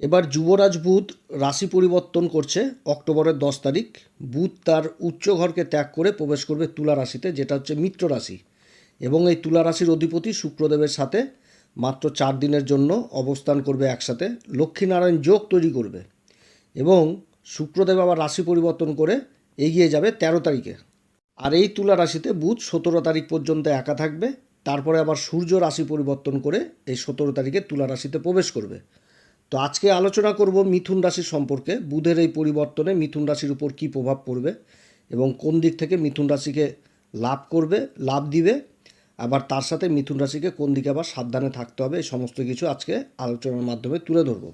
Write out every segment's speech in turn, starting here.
এবার যুবরাজ বুধ রাশি পরিবর্তন করছে অক্টোবরের দশ তারিখ। বুধ তার উচ্চ ঘরকে ত্যাগ করে প্রবেশ করবে তুলা রাশিতে, যেটা হচ্ছে মিত্র রাশি। এবং এই তুলা রাশির অধিপতি শুক্রদেবের সাথে মাত্র চার দিনের জন্য অবস্থান করবে একসাথে। লক্ষ্মীনারায়ণ যোগ তৈরি করবে এবং শুক্রদেব আবার রাশি পরিবর্তন করে এগিয়ে যাবে তেরো তারিখে। আর এই তুলা রাশিতে বুধ সতেরো তারিখ পর্যন্ত একা থাকবে। তারপরে আবার সূর্য রাশি পরিবর্তন করে এই সতেরো তারিখে তুলা রাশিতে প্রবেশ করবে। তো আজকে আলোচনা করব মিথুন রাশির সম্পর্কে। বুধের এই পরিবর্তনে মিথুন রাশির উপর কী প্রভাব পড়বে এবং কোন দিক থেকে মিথুন রাশিকে লাভ করবে, লাভ দিবে, আবার তার সাথে মিথুন রাশিকে কোন দিকে আবার সাবধানে থাকতে হবে, এই সমস্ত কিছু আজকে আলোচনার মাধ্যমে তুলে ধরব।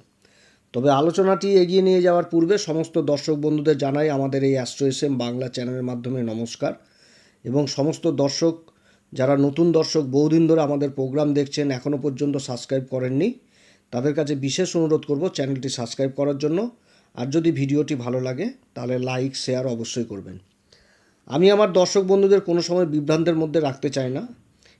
তবে আলোচনাটি এগিয়ে নিয়ে যাওয়ার পূর্বে সমস্ত দর্শক বন্ধুদের জানাই আমাদের এই অ্যাস্ট্রো এস এম বাংলা চ্যানেলের মাধ্যমে নমস্কার। এবং সমস্ত দর্শক, যারা নতুন দর্শক, বহুদিন ধরে আমাদের প্রোগ্রাম দেখছেন এখনও পর্যন্ত সাবস্ক্রাইব করেননি তাদের কাছে বিশেষ অনুরোধ করব চ্যানেলটি সাবস্ক্রাইব করার জন্য। আর যদি ভিডিওটি ভালো লাগে, তাহলে লাইক, শেয়ার অবশ্যই করবেন। আমি আমার দর্শক বন্ধুদের কোনো সময় বিভ্রান্তের মধ্যে রাখতে চাই না।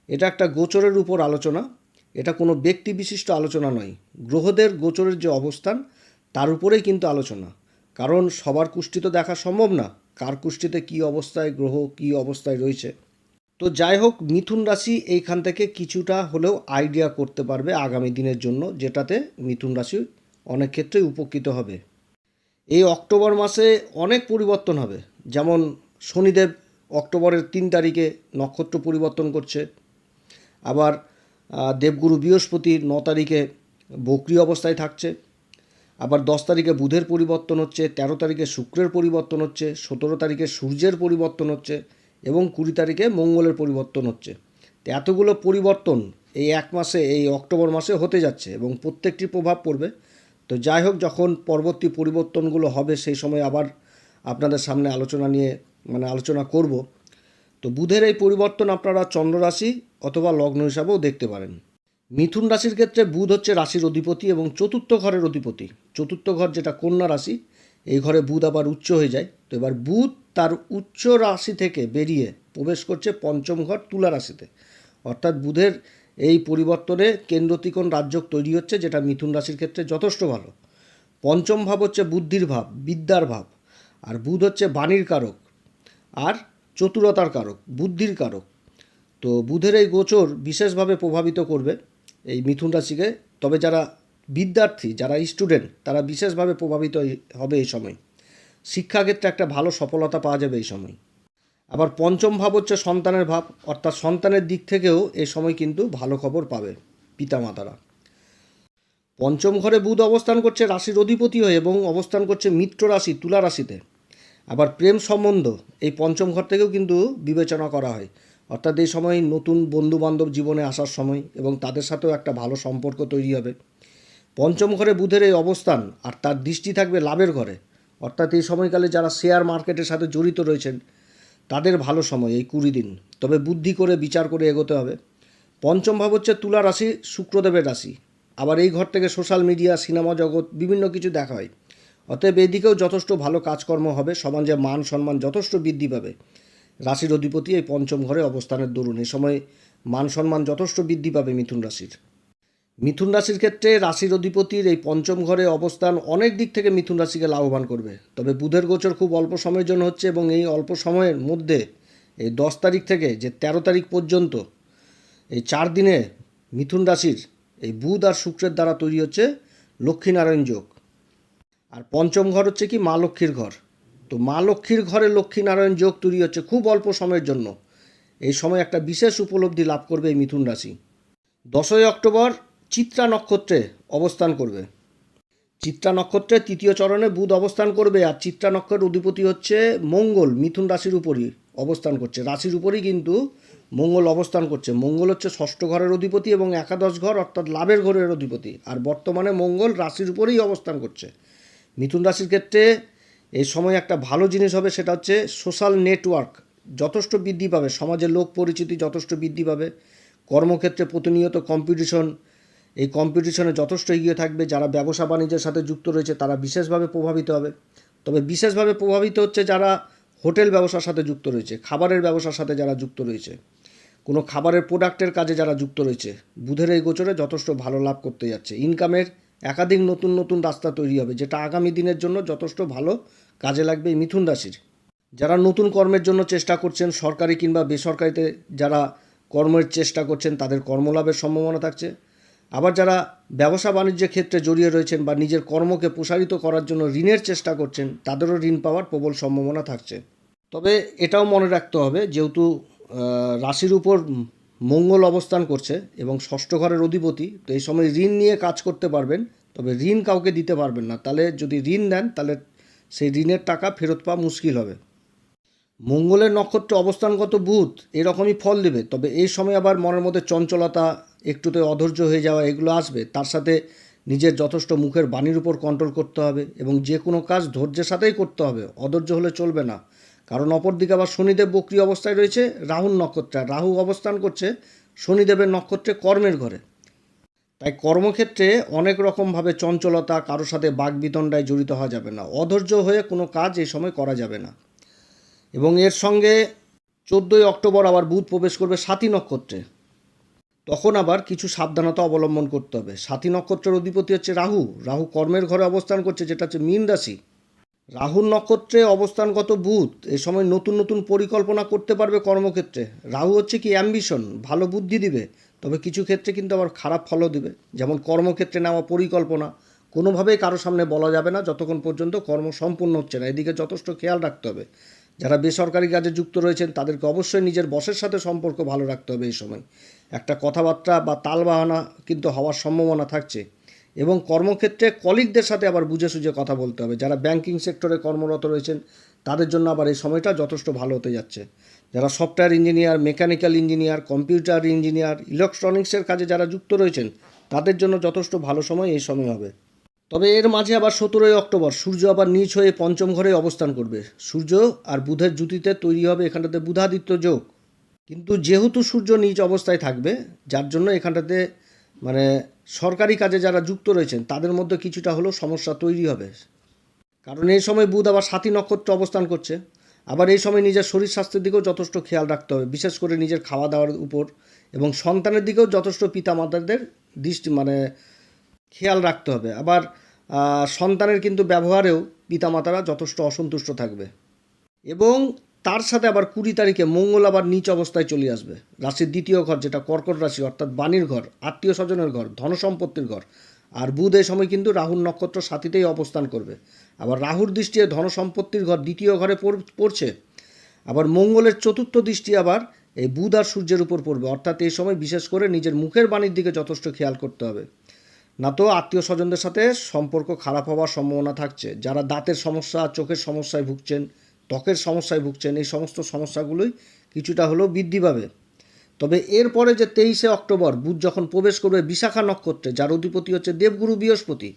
এটা একটা গোচরের উপর আলোচনা। এটা কোনো ব্যক্তি বিশিষ্ট আলোচনা নয়। গ্রহদের গোচরের যে অবস্থান, তার উপরেই কিন্তু আলোচনা। কারণ সবার কুষ্টি তো দেখা সম্ভব না। কার কুষ্টিতে কী অবস্থায় গ্রহ, কী অবস্থায় রয়েছে? তো যাই হোক, মিথুন রাশি এইখান থেকে কিছুটা হলেও আইডিয়া করতে পারবে আগামী দিনের জন্য, যেটাতে মিথুন রাশি অনেক ক্ষেত্রেই উপকৃত হবে। এই অক্টোবর মাসে অনেক পরিবর্তন হবে। যেমন শনিদেব অক্টোবরের তিন তারিখে নক্ষত্র পরিবর্তন করছে। আবার দেবগুরু বৃহস্পতি ন তারিখে বক্রি অবস্থায় থাকছে। আবার দশ তারিখে বুধের পরিবর্তন হচ্ছে, তেরো তারিখে শুক্রের পরিবর্তন হচ্ছে, সতেরো তারিখে সূর্যের পরিবর্তন হচ্ছে। এবং কুড়ি তারিখে মঙ্গলের পরিবর্তন হচ্ছে। তো এতগুলো পরিবর্তন এই এক মাসে, এই অক্টোবর মাসে হতে যাচ্ছে এবং প্রত্যেকটি প্রভাব পড়বে। তো যাই হোক, যখন পরবর্তী পরিবর্তনগুলো হবে, সেই সময় আবার আপনাদের সামনে আলোচনা নিয়ে মানে আলোচনা করব। তো বুধের এই পরিবর্তন আপনারা চন্দ্র রাশি অথবা লগ্ন হিসাবেও দেখতে পারেন। মিথুন রাশির ক্ষেত্রে বুধ হচ্ছে রাশির অধিপতি এবং চতুর্থ ঘরের অধিপতি। চতুর্থ ঘর যেটা কন্যা রাশি এই ঘরে বুধ আবার উচ্চ হয়ে যায়। তো এবার বুধ তার উচ্চ রাশি থেকে বেরিয়ে প্রবেশ করছে পঞ্চম ঘর তুলা রাশিতে। অর্থাৎ বুধের এই পরিবর্তনে কেন্দ্রতিকোণ রাজ্য তৈরি হচ্ছে, যেটা মিথুন রাশির ক্ষেত্রে যথেষ্ট ভালো। পঞ্চম ভাব হচ্ছে বুদ্ধির ভাব, বিদ্যার ভাব, আর বুধ হচ্ছে বাণীর কারক, আর চতুরতার কারক, বুদ্ধির কারক। তো বুধের এই গোচর বিশেষভাবে প্রভাবিত করবে এই মিথুন রাশিকে। তবে যারা বিদ্যার্থী যারা স্টুডেন্ট তারা বিশেষভাবে প্রভাবিত হবে এই সময়। শিক্ষাক্ষেত্রে একটা ভালো সফলতা পাওয়া যাবে এই সময়। আবার পঞ্চম ভাব হচ্ছে সন্তানের ভাব, অর্থাৎ সন্তানের দিক থেকেও এই সময় কিন্তু ভালো খবর পাবে পিতামাতারা। পঞ্চম ঘরে বুধ অবস্থান করছে রাশির অধিপতি হয়ে এবং অবস্থান করছে মিত্র রাশি, তুলা রাশিতে। আবার প্রেম সম্বন্ধ, এই পঞ্চম ঘর থেকেও কিন্তু বিবেচনা করা হয়। অর্থাৎ এই সময় নতুন বন্ধু বান্ধব জীবনে আসার সময় এবং তাদের সাথেও একটা ভালো সম্পর্ক তৈরি হবে। পঞ্চম ঘরে বুধের এই অবস্থান আর তার দৃষ্টি থাকবে লাভের ঘরে। অর্থাৎ এই সময়কালে যারা শেয়ার মার্কেটের সাথে জড়িত রয়েছেন, তাদের ভালো সময় এই কুড়ি দিন। তবে বুদ্ধি করে, বিচার করে এগোতে হবে। পঞ্চম ভাব হচ্ছে তুলা রাশি, শুক্রদেবের রাশি। আবার এই ঘর থেকে সোশ্যাল মিডিয়া, সিনেমা জগৎ, বিভিন্ন কিছু দেখা হয়। অতএব এদিকেও যথেষ্ট ভালো কাজকর্ম হবে। সমাজে মান সম্মান যথেষ্ট বৃদ্ধি পাবে। রাশির অধিপতি এই পঞ্চম ঘরে অবস্থানের দরুন। এ সময় মান সম্মান যথেষ্ট বৃদ্ধি পাবে মিথুন রাশির। মিথুন রাশির ক্ষেত্রে রাশির অধিপতির এই পঞ্চম ঘরে অবস্থান অনেক দিক থেকে মিথুন রাশিকে লাভবান করবে। তবে বুধের গোচর খুব অল্প সময়ের জন্য হচ্ছে এবং এই অল্প সময়ের মধ্যে এই দশ তারিখ থেকে যে তেরো তারিখ পর্যন্ত এই চার দিনে মিথুন রাশির এই বুধ আর শুক্রের দ্বারা তৈরি হচ্ছে লক্ষ্মীনারায়ণ যোগ। আর পঞ্চম ঘর হচ্ছে কি মা লক্ষ্মীর ঘর। তো মা লক্ষ্মীর ঘরে লক্ষ্মীনারায়ণ যোগ তৈরি হচ্ছে খুব অল্প সময়ের জন্য। এই সময় একটা বিশেষ উপলব্ধি লাভ করবে এই মিথুন রাশি। দশই অক্টোবর চিত্রা নক্ষত্রে অবস্থান করবে। চিত্রা নক্ষত্রের তৃতীয় চরণে বুধ অবস্থান করবে আর চিত্রা নক্ষত্রের অধিপতি হচ্ছে মঙ্গল, মিথুন রাশির উপরই অবস্থান করছে। রাশির উপরই কিন্তু মঙ্গল অবস্থান করছে। মঙ্গল হচ্ছে ষষ্ঠ ঘরের অধিপতি এবং একাদশ ঘর অর্থাৎ লাভের ঘরের অধিপতি। আর বর্তমানে মঙ্গল রাশির উপরেই অবস্থান করছে। মিথুন রাশির ক্ষেত্রে এই সময় একটা ভালো জিনিস হবে, সেটা হচ্ছে সোশ্যাল নেটওয়ার্ক যথেষ্ট বৃদ্ধি পাবে। সমাজের লোক পরিচিতি যথেষ্ট বৃদ্ধি পাবে। কর্মক্ষেত্রে প্রতিনিয়ত কম্পিটিশন এই কম্পিটিশনে যথেষ্ট এগিয়ে থাকবে, যারা ব্যবসা বাণিজ্যের সাথে যুক্ত রয়েছে তারা বিশেষভাবে প্রভাবিত হবে। তবে বিশেষভাবে প্রভাবিত হচ্ছে যারা হোটেল ব্যবসার সাথে যুক্ত রয়েছে, খাবারের ব্যবসার সাথে যারা যুক্ত রয়েছে। কোনো খাবারের প্রোডাক্টের কাজে যারা যুক্ত রয়েছে, বুধের এই গোচরে যথেষ্ট ভালো লাভ করতে যাচ্ছে। ইনকামের একাধিক নতুন নতুন রাস্তা তৈরি হবে, যেটা আগামী দিনের জন্য যথেষ্ট ভালো কাজে লাগবে এই মিথুন রাশির। যারা নতুন কর্মের জন্য চেষ্টা করছেন, সরকারি কিংবা বেসরকারিতে যারা কর্মের চেষ্টা করছেন, তাদের কর্মলাভের সম্ভাবনা থাকছে। আবার যারা ব্যবসা বাণিজ্যের ক্ষেত্রে জড়িয়ে রয়েছেন বা নিজের কর্মকে প্রসারিত করার জন্য ঋণের চেষ্টা করছেন, তাদেরও ঋণ পাওয়ার প্রবল সম্ভাবনা থাকছে। তবে এটাও মনে রাখতে হবে, যেহেতু রাশির উপর মঙ্গল অবস্থান করছে এবং ষষ্ঠ ঘরের অধিপতি, তো এই সময় ঋণ নিয়ে কাজ করতে পারবেন, তবে ঋণ কাউকে দিতে পারবেন না। তাহলে যদি ঋণ দেন, তাহলে সেই ঋণের টাকা ফেরত পাওয়া মুশকিল হবে। মঙ্গলের নক্ষত্রে অবস্থানগত বুধ এরকমই ফল দেবে, তবে এই সময় আবার মনের মধ্যে চঞ্চলতা একটুতে অধৈর্য হয়ে যাওয়া এগুলো আসবে, তার সাথে নিজের যথেষ্ট মুখের বাণীর উপর কন্ট্রোল করতে হবে এবং যে কোনো কাজ ধৈর্যের সাথেই করতে হবে, অধৈর্য হলে চলবে না। কারণ অপরদিকে আবার শনিদেব বক্রি অবস্থায় রয়েছে, রাহুর নক্ষত্রে রাহু অবস্থান করছে শনিদেবের নক্ষত্রে কর্মের ঘরে। তাই কর্মক্ষেত্রে অনেক রকমভাবে চঞ্চলতা, কারোর সাথে বাগবিতণ্ডায় জড়িত হওয়া যাবে না, অধৈর্য হয়ে কোনো কাজ এই সময় করা যাবে না। এবং এর সঙ্গে চোদ্দোই অক্টোবর আবার বুধ প্রবেশ করবে সাতী নক্ষত্রে। তখন আবার কিছু সাবধানতা অবলম্বন করতে হবে। সাতী নক্ষত্রের অধিপতি হচ্ছে রাহু। রাহু কর্মের ঘরে অবস্থান করছে, যেটা হচ্ছে মীন রাশি। রাহুর নক্ষত্রে অবস্থানগত বুধ। এই সময় নতুন নতুন পরিকল্পনা করতে পারবে কর্মক্ষেত্রে। রাহু হচ্ছে কি অ্যাম্বিশন ভালো বুদ্ধি দিবে। তবে কিছু ক্ষেত্রে কিন্তু আবার খারাপ ফলও দিবে। যেমন কর্মক্ষেত্রে নেওয়া পরিকল্পনা। কোনোভাবেই কারও সামনে বলা যাবে না, যতক্ষণ পর্যন্ত কর্ম সম্পূর্ণ হচ্ছে না। এদিকে যথেষ্ট খেয়াল রাখতে হবে। যারা বেসরকারি কাজে যুক্ত রয়েছেন, তাদেরকে অবশ্যই নিজের বসের সাথে সম্পর্ক ভালো রাখতে হবে এই সময়। একটা কথাবার্তা বা তালবাহানা কিন্তু হওয়ার সম্ভাবনা থাকছে। এবং কর্মক্ষেত্রে কলিগদের সাথে আবার বুঝে সুঝে কথা বলতে হবে। যারা ব্যাংকিং সেক্টরে কর্মরত রয়েছেন, তাদের জন্য আবার এই সময়টা যথেষ্ট ভালো হতে যাচ্ছে। যারা software engineer mechanical engineer computer engineer ইলেকট্রনিক্সের কাজে যারা যুক্ত রয়েছেন, তাদের জন্য যথেষ্ট ভালো সময় এই সময় হবে। তবে এর মাঝে আবার সতেরোই অক্টোবর, সূর্য আবার নিচ হয়ে পঞ্চম ঘরে অবস্থান করবে। সূর্য আর বুধের জুতিতে তৈরি হবে এখানটাতে বুধাদিত্য যোগ। কিন্তু যেহেতু সূর্য নিচ অবস্থায় থাকবে, যার জন্য এখানটাতে মানে সরকারি কাজে যারা যুক্ত রয়েছেন, তাদের মধ্যে কিছুটা হলেও সমস্যা তৈরি হবে। কারণ এই সময় বুধ আবার সাথী নক্ষত্র অবস্থান করছে। আবার এই সময় নিজের শরীর স্বাস্থ্যের দিকেও যথেষ্ট খেয়াল রাখতে হবে, বিশেষ করে নিজের খাওয়া দাওয়ার উপর। এবং সন্তানের দিকেও যথেষ্ট পিতামাতাদের দৃষ্টি মানে খেয়াল রাখতে হবে। আবার সন্তানের কিন্তু ব্যবহারেও পিতামাতারা যথেষ্ট অসন্তুষ্ট থাকবে। এবং তার সাথে আবার কুড়ি তারিখে মঙ্গল আবার নিচ অবস্থায় চলে আসবে। রাশির দ্বিতীয় ঘর যেটা কর্কট রাশি, অর্থাৎ বাণীর ঘর, আত্মীয় স্বজনের ঘর, ধনসম্পত্তির ঘর। আর বুধ এই সময় কিন্তু রাহুর নক্ষত্র সাথীতেই অবস্থান করবে। আবার রাহুর দৃষ্টি ধনসম্পত্তির ঘর দ্বিতীয় ঘরে পড়ছে। আবার মঙ্গলের চতুর্থ দৃষ্টি আবার এই বুধ আর সূর্যের উপর পড়বে। অর্থাৎ এই সময় বিশেষ করে নিজের মুখের বাণীর দিকে যথেষ্ট খেয়াল করতে হবে। না তো আত্মীয় স্বজনদের সাথে সম্পর্ক খারাপ হওয়ার সম্ভাবনা থাকছে। যারা দাঁতের সমস্যা, চোখের সমস্যায় ভুগছেন ত্বকের সমস্যায় ভুগছেন, এই সমস্ত সমস্যাগুলোই কিছুটা হলেও বৃদ্ধি পাবে। তবে এরপরে যে তেইশে অক্টোবর, বুধ যখন প্রবেশ করবে বিশাখা নক্ষত্রে, যার অধিপতি হচ্ছে দেবগুরু বৃহস্পতি।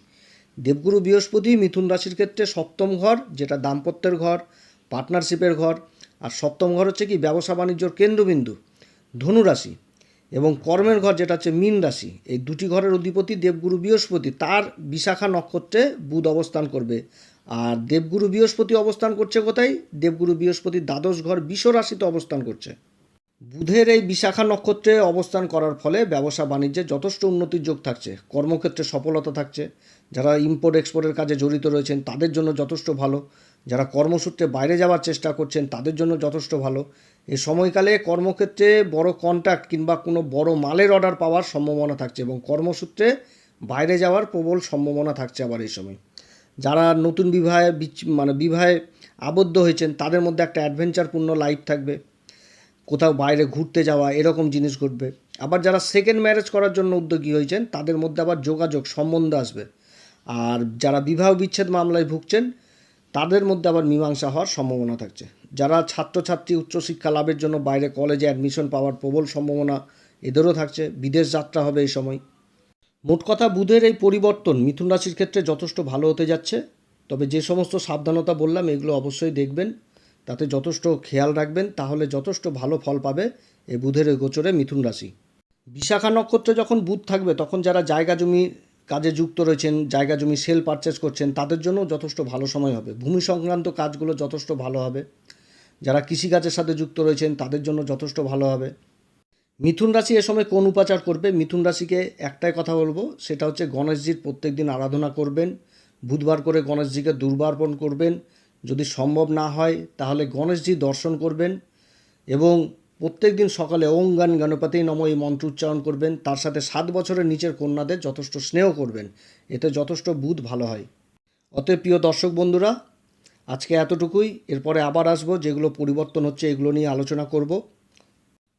দেবগুরু বৃহস্পতি মিথুন রাশির ক্ষেত্রে সপ্তম ঘর, যেটা দাম্পত্যের ঘর, পার্টনারশিপের ঘর, আর সপ্তম ঘর হচ্ছে কি, ব্যবসা বাণিজ্যর কেন্দ্রবিন্দু ধনুরাশি এবং কর্মের ঘর যেটা হচ্ছে মীন রাশি, এই দুটি ঘরের অধিপতি দেবগুরু বৃহস্পতি, তার বিশাখা নক্ষত্রে বুধ অবস্থান করবে। আর দেবগুরু বৃহস্পতি অবস্থান করছে কোথায়? দেবগুরু বৃহস্পতি দ্বাদশ ঘর বিষ রাশিতে অবস্থান করছে। বুধের এই বিশাখা নক্ষত্রে অবস্থান করার ফলে ব্যবসা বাণিজ্যে যথেষ্ট উন্নতির যোগ থাকছে, কর্মক্ষেত্রে সফলতা থাকছে। যারা ইম্পোর্ট এক্সপোর্টের কাজে জড়িত রয়েছেন, তাদের জন্য যথেষ্ট ভালো। যারা কর্মসূত্রে বাইরে যাওয়ার চেষ্টা করছেন, তাদের জন্য যথেষ্ট ভালো। এই সময়কালে কর্মক্ষেত্রে বড় কন্ট্রাক্ট কিংবা কোনো বড় মালের অর্ডার পাওয়ার সম্ভাবনা থাকছে এবং কর্মসূত্রে বাইরে যাওয়ার প্রবল সম্ভাবনা থাকছে আবার এই সময়। যারা নতুন বিবাহে মানে বিবাহে আবদ্ধ হয়েছেন, তাদের মধ্যে একটা অ্যাডভেঞ্চারপূর্ণ লাইফ থাকবে। কোথাও বাইরে ঘুরতে যাওয়া, এরকম জিনিস ঘটবে। আবার যারা সেকেন্ড ম্যারেজ করার জন্য উদ্যোগী হয়েছেন, তাদের মধ্যে আবার যোগাযোগ, সম্বন্ধ আসবে। আর যারা বিবাহ বিচ্ছেদ মামলায় ভুগছেন, তাদের মধ্যে আবার মীমাংসা হওয়ার সম্ভাবনা থাকছে। যারা ছাত্রছাত্রী উচ্চশিক্ষা লাভের জন্য বাইরে কলেজে অ্যাডমিশন পাওয়ার প্রবল সম্ভাবনা এদেরও থাকছে। বিদেশ যাত্রা হবে এই সময়। মোট কথা বুধের এই পরিবর্তন মিথুন রাশির ক্ষেত্রে যথেষ্ট ভালো হতে যাচ্ছে। তবে যে সমস্ত সাবধানতা বললাম, এগুলো অবশ্যই দেখবেন। তাতে যথেষ্ট খেয়াল রাখবেন, তাহলে যথেষ্ট ভালো ফল পাবে এই বুধের এই গোচরে মিথুন রাশি। বিশাখা নক্ষত্রে যখন বুধ থাকবে, তখন যারা জায়গা জমি কাজে যুক্ত রয়েছেন, জায়গা জমি সেল পারচেস করছেন, তাদের জন্য যথেষ্ট ভালো সময় হবে। ভূমি সংক্রান্ত কাজগুলো যথেষ্ট ভালো হবে। যারা কৃষিকাজের সাথে যুক্ত রয়েছেন, তাদের জন্য যথেষ্ট ভালো হবে। মিথুন রাশি এ সময় কোন উপাচার করবে? মিথুন রাশিকে একটাই কথা বলব, সেটা হচ্ছে গণেশজির প্রত্যেক দিন আরাধনা করবেন, বুধবার করে গণেশজিকে দুর্বার্পণ করবেন। যদি সম্ভব না হয়, তাহলে গণেশজি দর্শন করবেন এবং প্রত্যেক দিন সকালে ওং গান গণপতি নম এই মন্ত্র উচ্চারণ করবেন। তার সাথে সাত বছরের নিচের কন্যাদের যথেষ্ট স্নেহ করবেন। এতে যথেষ্ট বুধ ভালো হয়। অতএব প্রিয় দর্শক বন্ধুরা, আজকে এতটুকুই। এরপরে আবার আসব, যেগুলো পরিবর্তন হচ্ছে এগুলো নিয়ে আলোচনা করব।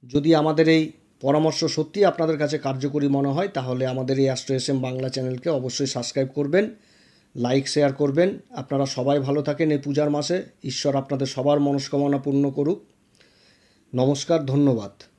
যদি আমাদের এই পরামর্শ সত্যি আপনাদের কাছে কার্যকরী মনে হয়, তাহলে আমাদের এই অ্যাস্ট্রো এস এম বাংলা চ্যানেলকে অবশ্যই সাবস্ক্রাইব করবেন লাইক শেয়ার করবেন। আপনারা সবাই ভালো থাকেন এই পূজার মাসে। ঈশ্বর আপনাদের সবার মনস্কামনা পূর্ণ করুক। নমস্কার, ধন্যবাদ।